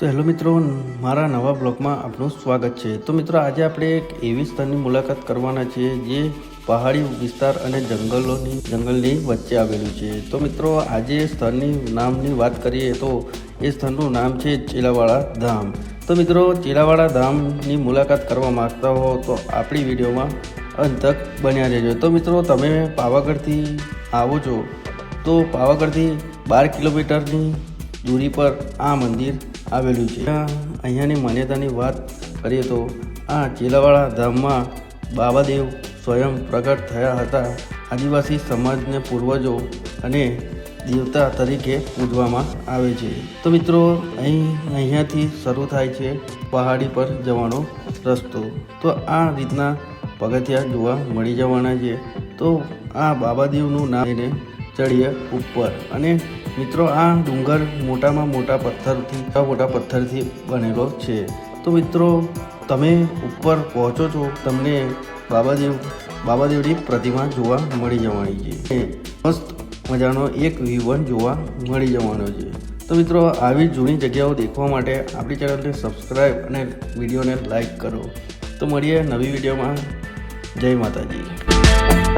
તો હેલો મિત્રો, મારા નવા બ્લોગમાં આપનું સ્વાગત છે. તો મિત્રો, આજે આપણે એક એવી સ્થળની મુલાકાત કરવાના છીએ જે પહાડી વિસ્તાર અને જંગલોની, જંગલની વચ્ચે આવેલું છે. તો મિત્રો, આજે સ્થળની નામની વાત કરીએ તો એ સ્થળનું નામ છે ચેલાવાળા ધામ. તો મિત્રો, ચેલાવાળા ધામની મુલાકાત કરવા માગતા હો તો આપણી વિડીયોમાં અંત તક બન્યા રહેજો. તો મિત્રો, તમે પાવાગઢથી આવો છો, તો પાવાગઢથી બાર કિલોમીટરની દૂરી પર આ મંદિર આવેલું છે. અહીંયાની માન્યતાની વાત કરીએ તો આ ચીલાવાળા ધામમાં બાબાદેવ સ્વયં પ્રગટ થયા હતા. આદિવાસી સમાજને પૂર્વજો અને દેવતા તરીકે પૂજવામાં આવે છે. તો મિત્રો, અહીં અહીંયાથી શરૂ થાય છે પહાડી પર જવાનો રસ્તો. તો આ રીતના પગથિયા જોવા મળી જવાના છે. તો આ બાબાદેવનું નામ લઈને ચડીએ ઉપર. અને મિત્રો, આ ડુંગર મોટામાં મોટા પથ્થરથી મોટા મોટા પથ્થરથી બનેલો છે. તો મિત્રો, તમે ઉપર પહોંચો છો, તમને બાબાદેવ, બાબાદેવની પ્રતિમા જોવા મળી જવાની છે. મસ્ત મજાનો એક વિવન જોવા મળી જવાનો છે. તો મિત્રો, આવી જૂની જગ્યાઓ દેખવા માટે આપણી ચેનલને સબસ્ક્રાઈબ અને વિડીયોને લાઈક કરો. તો મળીએ નવી વિડીયોમાં. જય માતાજી.